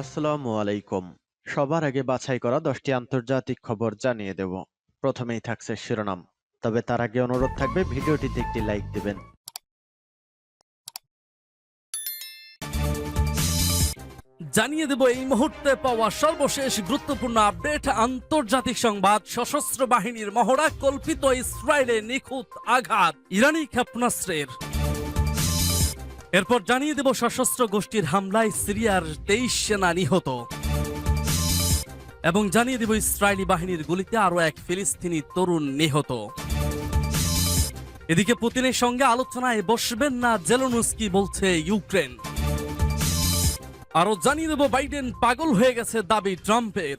আসসালামু আলাইকুম। সবার আগে বাছাই করা দশটি আন্তর্জাতিক খবর জানিয়ে দেব। প্রথমেই থাকছে শিরোনাম। তবে তার আগে অনুরোধ থাকবে, ভিডিওটিতে একটি লাইক দিবেন। জানিয়ে দেব, এই মুহূর্তে পাওয়া সর্বশেষ গুরুত্বপূর্ণ আপডেট। আন্তর্জাতিক সংবাদ, সশস্ত্র বাহিনীর মহড়া কল্পিত ইসরায়েলে নিখুঁত আঘাত। ইরানি ক্ষেপণাস্ত্রের এরপর জানিয়ে দেব সশস্ত্র গোষ্ঠীর হামলায় সিরিয়ার তেইশ সেনা নিহত। এবং জানিয়ে দেব ইসরায়েলি বাহিনীর গুলিতে আরও এক ফিলিস্তিনি তরুণ নিহত। এদিকে পুতিনের সঙ্গে আলোচনায় বসবেন না জেলোনুস্কি বলছে ইউক্রেন। আরও জানিয়ে দেব, বাইডেন পাগল হয়ে গেছে দাবি ট্রাম্পের।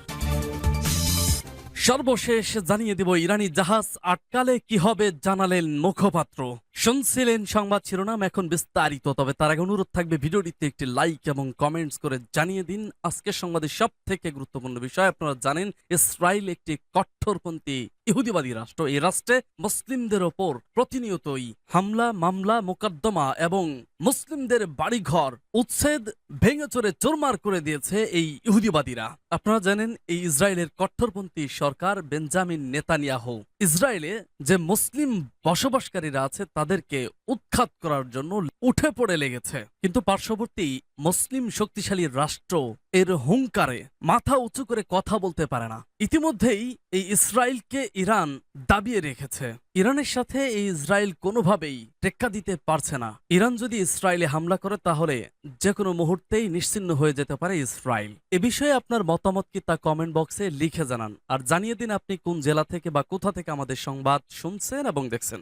সর্বশেষ জানিয়ে দিব ইরানি জাহাজ আটকালে কি হবে জানালেন মুখপাত্র। শুনছিলেন সংবাদ শিরোনাম, এখন বিস্তারিত। তবে তার আগে অনুরোধ থাকবে ভিডিওটিতে একটি লাইক এবং কমেন্টস করে জানিয়ে দিন। আজকের সংবাদের সব থেকে গুরুত্বপূর্ণ বিষয়, আপনারা জানেন, ইসরায়েল একটি কঠোরপন্থী ইহুদিবাদী রাষ্ট্র, এই রাষ্ট্রে মুসলিমদের ওপর প্রতিনিয়তই হামলা, মামলা, মোকদ্দমা এবং মুসলিমদের বাড়িঘর উচ্ছেদ, ভেঙে চড়ে চোরমার করে দিয়েছে এই ইহুদিবাদীরা। আপনারা জানেন, এই ইসরায়েলের কট্টরপন্থী সরকার বেঞ্জামিন নেতানিয়াহু ইসরায়েলে যে মুসলিম বসবাসকারীরা আছে, তাদেরকে উৎখাত করার জন্য উঠে পড়ে লেগেছে। কিন্তু পার্শ্ববর্তী মুসলিম শক্তিশালী রাষ্ট্র এর হুঙ্কারে মাথা উঁচু করে কথা বলতে পারে না। ইতিমধ্যেই এই ইসরায়েলকে ইরান দাবিয়ে রেখেছে। ইরানের সাথে এই ইসরায়েল কোনোভাবেই টেক্কা দিতে পারছে না। ইরান যদি ইসরায়েলে হামলা করে, তাহলে যে কোনো মুহূর্তেই নিশ্চিন্ন হয়ে যেতে পারে ইসরায়েল। এ বিষয়ে আপনার মতামত কি তা কমেন্ট বক্সে লিখে জানান। আর জানিয়ে দিন আপনি কোন জেলা থেকে বা কোথা থেকে আমাদের সংবাদ শুনছেন এবং দেখছেন।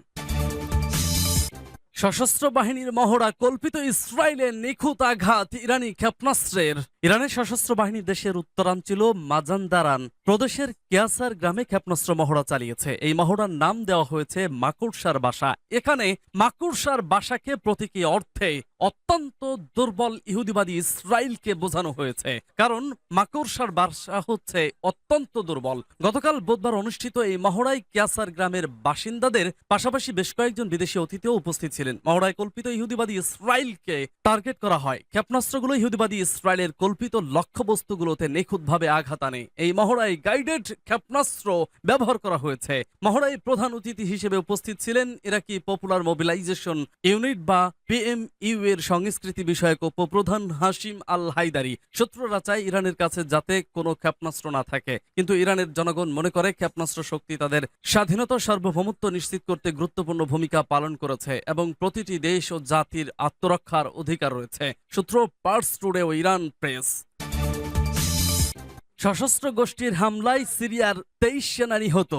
সশস্ত্র বাহিনীর মহড়া কল্পিত ইসরায়েলের নিখুঁত আঘাত ইরানি ক্ষেপণাস্ত্রের। ইরানের সশস্ত্র বাহিনী দেশের উত্তরাঞ্চল মাজানদারান প্রদেশের কিয়াসার গ্রামে ক্ষেপণাস্ত্র মহড়া চালিয়েছে। এই মহড়ার নাম দেওয়া হয়েছে মাকুড়সার বাসা। এখানে মাকুড়সার বাসাকে প্রতীকী অর্থে অত্যন্ত দুর্বল ইহুদিবাদী ইসরায়েলকে বোঝানো হয়েছে। কারণ মাকুড়সার বাসা হচ্ছে অত্যন্ত দুর্বল। গতকাল বুধবার অনুষ্ঠিত এই মহড়ায় কিয়াসার গ্রামের বাসিন্দাদের পাশাপাশি বেশ কয়েকজন বিদেশি অতিথিও উপস্থিত ছিলেন মহড়ায় কল্পিত ইহুদিবাদী ইসরায়েলকে টার্গেট করা হয়। ক্ষেপণাস্ত্রগুলো ইহুদিবাদী ইসরায়েলের কল্পিত লক্ষ্যবস্তুগুলোতে নিখুঁতভাবে আঘাত আনে। এই মহড়ায় গাইডেড ক্ষেপণাস্ত্র ব্যবহার করা হয়েছে। মহড়ায় প্রধান অতিথি হিসেবে উপস্থিত ছিলেন ইরাকি পপুলার মোবিলাইজেশন ইউনিট বা পিএমইউ এর সংস্কৃতি বিষয়ক উপপ্রধান হাসিম আল হাইদারি শত্রুরা চায় ইরানের কাছে যাতে কোনো ক্ষেপণাস্ত্র না থাকে। কিন্তু ইরানের জনগণ মনে করে ক্ষেপণাস্ত্র শক্তি তাদের স্বাধীনতা সার্বভৌমত্ব নিশ্চিত করতে গুরুত্বপূর্ণ ভূমিকা পালন করেছে এবং প্রতিটি দেশ ও জাতির আত্মরক্ষার অধিকার রয়েছে। সূত্র পার্স টুডে ও ইরান প্রেস সশস্ত্র গোষ্ঠীর হামলায় সিরিয়ার তেইশ সেনা নিহত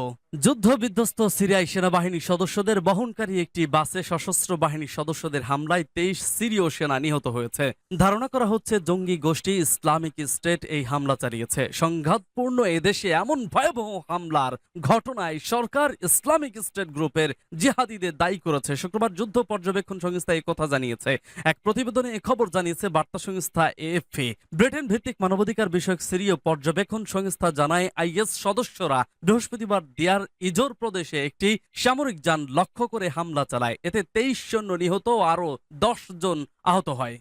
যুদ্ধ বিধ্বস্ত সিরিয়ায় সেনাবাহিনী সদস্যদের বহনকারী একটি বাসে সশস্ত্র বাহিনী সদস্যদের হামলায় তেইশ সিরীয় সেনা নিহত হয়েছে। ধারণা করা হচ্ছে, জঙ্গি গোষ্ঠী ইসলামিক স্টেট এই হামলা চালিয়েছে। সংঘাতপূর্ণ এদেশে এমন ভয়াবহ হামলার ঘটনায় সরকার ইসলামিক স্টেট গ্রুপের জিহাদিদের দায়ী করেছে। শুক্রবার যুদ্ধ পর্যবেক্ষণ সংস্থা এই কথা জানিয়েছে। এক প্রতিবেদনে খবর জানিয়েছে, বার্তা সংস্থা এএফপি। ব্রিটেন ভিত্তিক মানবাধিকার বিষয়ক সিরীয় পর্যবেক্ষণ সংস্থা জানায়, আইএস সদস্যরা বৃহস্পতিবার দিয়ার ইজোর প্রদেশে একটি সামরিক যান লক্ষ্য করে হামলা চালায়। এতে তেইশ সৈন্য নিহত আরও দশ জন আহত হয়।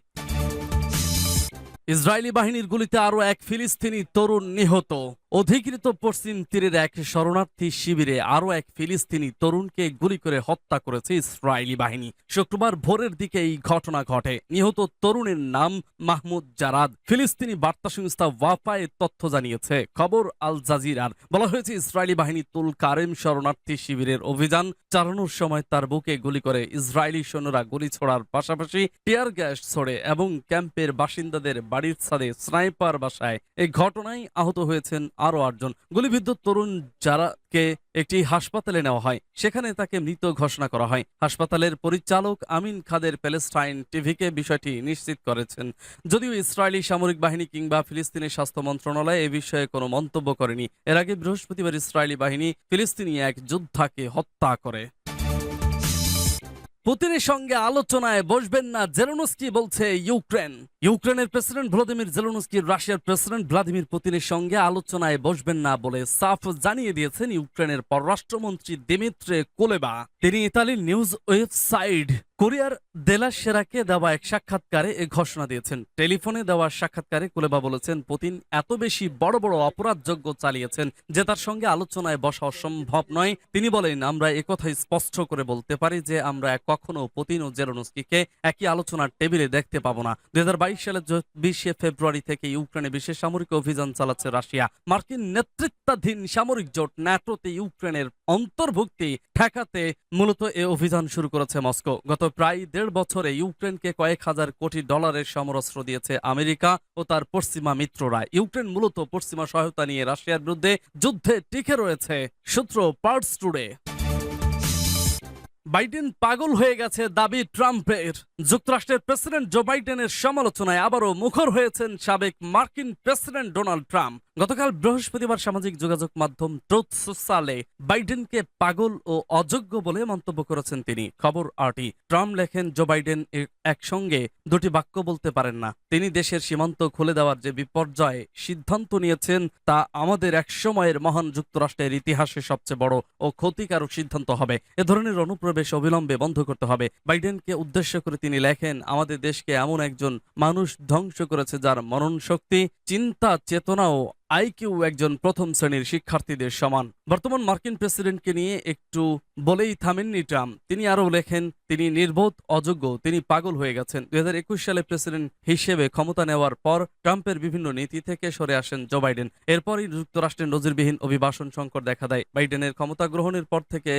ইসরায়েলি বাহিনীর গুলিতে আরও এক ফিলিস্তিনি তরুণ নিহত। অধিকৃত পশ্চিম তীরের এক শরণার্থী শিবিরে আরও এক ফিলিস্তিনি তরুণকে গুলি করে হত্যা করেছে ইসরায়েলি বাহিনী। শুক্রবার ভোরের দিকে এই ঘটনা ঘটে। নিহত তরুণের নাম মাহমুদ জারাদ। ফিলিস্তিনি বার্তা সংস্থা ওয়াফায় তথ্য জানিয়েছে। খবর আল জাজিরার। বলা হয়েছে, ইসরায়েলি বাহিনী তুল কারেম শরণার্থী শিবিরের অভিযান চালানোর সময় তার বুকে গুলি করে ইসরায়েলি সৈন্যরা গুলি ছোড়ার পাশাপাশি টিয়ার গ্যাস ছোড়ে এবং ক্যাম্পের বাসিন্দাদের বাড়ির ছাদে স্নাইপার বাসায় এই ঘটনায় আহত হয়েছেন আরও আটজন। গুলিবিদ্ধ তরুণ যারাকে একটি হাসপাতালে নেওয়া হয়, সেখানে তাকে মৃত ঘোষণা করা হয়। হাসপাতালের পরিচালক আমিন খাদের প্যালেস্টাইন টিভিকে বিষয়টি নিশ্চিত করেছেন। যদিও ইসরায়েলি সামরিক বাহিনী কিংবা ফিলিস্তিনের স্বাস্থ্য মন্ত্রণালয় এ বিষয়ে কোনো মন্তব্য করেনি, এর আগে বৃহস্পতিবার ইসরায়েলি বাহিনী ফিলিস্তিনি এক যোদ্ধাকে হত্যা করে। পুতিনের সঙ্গে আলোচনায় বসবেন না জেলোনস্কি বলছে ইউক্রেন। ইউক্রেনের প্রেসিডেন্ট ভ্লাদিমির জেলোনস্কি, রাশিয়ার প্রেসিডেন্ট ভ্লাদিমির পুতিনের সঙ্গে আলোচনায় বসবেন না বলে সাফ জানিয়ে দিয়েছেন ইউক্রেনের পররাষ্ট্রমন্ত্রী দিমিত্রে কোলেবা। তিনি ইতালির নিউজ ওয়েবসাইট কোরিয়ার দেলা সেরাকে দেওয়া এক সাক্ষাৎকারে এ ঘোষণা দিয়েছেন। টেলিফোনে দেওয়া সাক্ষাৎকারে কুলেবা বলেছেন, পুতিন এত বেশি বড় বড় অপরাধযোগ্য চালিয়েছেন যে তার সঙ্গে আলোচনায় বসা অসম্ভব নয়। তিনি বলেন, আমরা একথাই স্পষ্ট করে বলতে পারি যে আমরা কখনো পুতিন ও জেরোনস্কিকে একই আলোচনার টেবিলে দেখতে পাবো না। দুই হাজার বাইশ সালের বিশে ফেব্রুয়ারি থেকে ইউক্রেনে বিশেষ সামরিক অভিযান চালাচ্ছে রাশিয়া। মার্কিন নেতৃত্বাধীন সামরিক জোট ন্যাটোতে ইউক্রেনের অন্তর্ভুক্তি ঠেকাতে মূলত এ অভিযান শুরু করেছে মস্কো। গত প্রায় দেড় বছরে ইউক্রেনকে কয়েক হাজার কোটি ডলারের সমরস্ত্র দিয়েছে আমেরিকা ও তার পশ্চিমা মিত্ররা। ইউক্রেন মূলত পশ্চিমা সহায়তা নিয়ে রাশিয়ার বিরুদ্ধে যুদ্ধে টিকে রয়েছে, সূত্র পার্টস টুডে। বাইডেন পাগল হয়ে গেছে দাবি ট্রাম্পের। যুক্তরাষ্ট্রের প্রেসিডেন্ট জো বাইডেনের সমালোচনায় আবারও মুখর হয়েছেন সাবেক মার্কিন প্রেসিডেন্ট ডোনাল্ড ট্রাম্প। গতকাল বৃহস্পতিবার সামাজিক যোগাযোগ মাধ্যম ট্রুথ সোশ্যালে বাইডেনকে পাগল ও অযোগ্য বলে মন্তব্য করেছেন তিনি। খবর আরটি। ট্রাম্প লেখেন, জো বাইডেন একসঙ্গে দুটি বাক্য বলতে পারেন না। তিনি দেশের সীমান্ত খুলে দেওয়ার যে বিপর্যয় সিদ্ধান্ত নিয়েছেন, তা আমাদের একসময়ের মহান যুক্তরাষ্ট্রের ইতিহাসে সবচেয়ে বড় ও ক্ষতিকারক সিদ্ধান্ত হবে। এ ধরনের অনুপ্রবেশ অবিলম্বে বন্ধ করতে হবে। বাইডেনকে উদ্দেশ্য করে তিনি লেখেন, আমাদের দেশকে এমন একজন মানুষ ধ্বংস করেছে যার মনন শক্তি চিন্তা চেতনা ও আইকিউ একজন প্রথম শ্রেণির শিক্ষার্থীদের সমান। বর্তমান মার্কিন প্রেসিডেন্টকে নিয়ে একটু বলেই থামেননি ট্রাম্প। তিনি আরও লেখেন, তিনি নির্বোধ, অযোগ্য, তিনি পাগল হয়ে গেছেন। দুই সালে প্রেসিডেন্ট হিসেবে ক্ষমতা নেওয়ার পর ট্রাম্পের বিভিন্ন নীতি থেকে সরে আসেন জো বাইডেন। এরপরই যুক্তরাষ্ট্রের নজিরবিহীন অভিবাসন সংকট দেখা দেয়। বাইডেনের ক্ষমতা গ্রহণের পর থেকে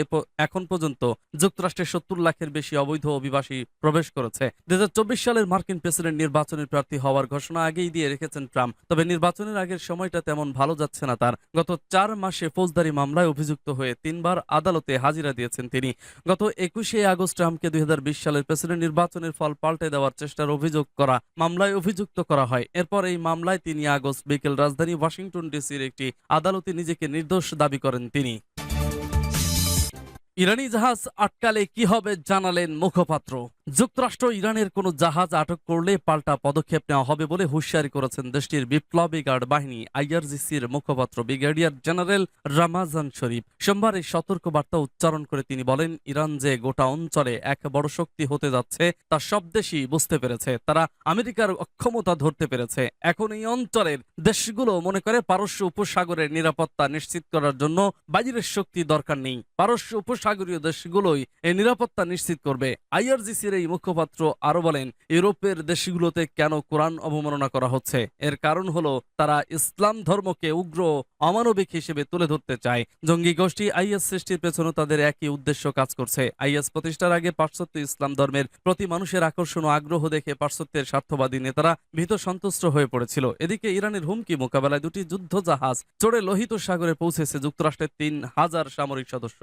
এখন পর্যন্ত যুক্তরাষ্ট্রের সত্তর লাখের বেশি অবৈধ অভিবাসী প্রবেশ করেছে। দুই হাজার চব্বিশ সালের মার্কিন প্রেসিডেন্ট নির্বাচনের প্রার্থী হওয়ার ঘোষণা আগেই দিয়ে রেখেছেন ট্রাম্প। তবে নির্বাচনের আগের সময়টা তেমন ভালো যাচ্ছে না তার। গত চার মাসে ফৌজদারি মামলায় অভিযুক্ত হয়ে তিনবার আদালতে হাজিরা দিয়েছেন তিনি। গত একুশে আগস্ট ট্রাম্পকে দুই সালের প্রেসিডেন্ট নির্বাচনের ফল পাল্টে দেওয়ার চেষ্টার অভিযোগ করা, মামলায় অভিযুক্ত করা হয়। এরপর এই মামলায় তিনি আগস্ট বিকেল রাজধানী ওয়াশিংটন ডিসির একটি আদালতে নিজেকে নির্দোষ দাবি করেন তিনি। ইরানি জাহাজ আটকালে কি হবে জানালেন মুখপাত্র। যুক্তরাষ্ট্র ইরানের কোনো জাহাজ আটক করলে পাল্টা পদক্ষেপ নেওয়া হবে বলে হুঁশিয়ারি করেছেন দেশটির বিপ্লবী গার্ড বাহিনী, আইআরজিসির মুখপাত্র, ব্রিগেডিয়ার জেনারেল রামাজান শরীফ। সোমবার এই সতর্ক বার্তা উচ্চারণ করে তিনি বলেন, ইরান যে গোটা অঞ্চলে এক বড় শক্তি হতে যাচ্ছে, তা সব দেশই বুঝতে পেরেছে। তারা আমেরিকার অক্ষমতা ধরতে পেরেছে। এখন এই অঞ্চলের দেশগুলো মনে করে পারস্য উপসাগরের নিরাপত্তা নিশ্চিত করার জন্য বাইরের শক্তি দরকার নেই। পারস্য উপসাগরীয় দেশগুলোই এই নিরাপত্তা নিশ্চিত করবে। আইআরজিসির এই মুখপাত্র আরও বলেন, ইউরোপের দেশগুলোতে কেন কোরআন অবমাননা করা হচ্ছে? এর কারণ হলো, তারা ইসলাম ধর্মকে উগ্র, অমানবিক হিসেবে তুলে ধরতে চায়। জঙ্গি গোষ্ঠী আইএস সৃষ্টির পেছনে তাদের একই উদ্দেশ্য কাজ করছে। আইএস প্রতিষ্ঠার আগে পাশ্চাত্য ইসলাম ধর্মের প্রতি মানুষের আকর্ষণ ও আগ্রহ দেখে পাশ্চাত্যের স্বার্থবাদী নেতারা ভীত সন্তুষ্ট হয়ে পড়েছিল। এদিকে ইরানের হুমকি মোকাবেলায় দুটি যুদ্ধ জাহাজ চড়ে লোহিত সাগরে পৌঁছেছে যুক্তরাষ্ট্রের তিন হাজার সামরিক সদস্য।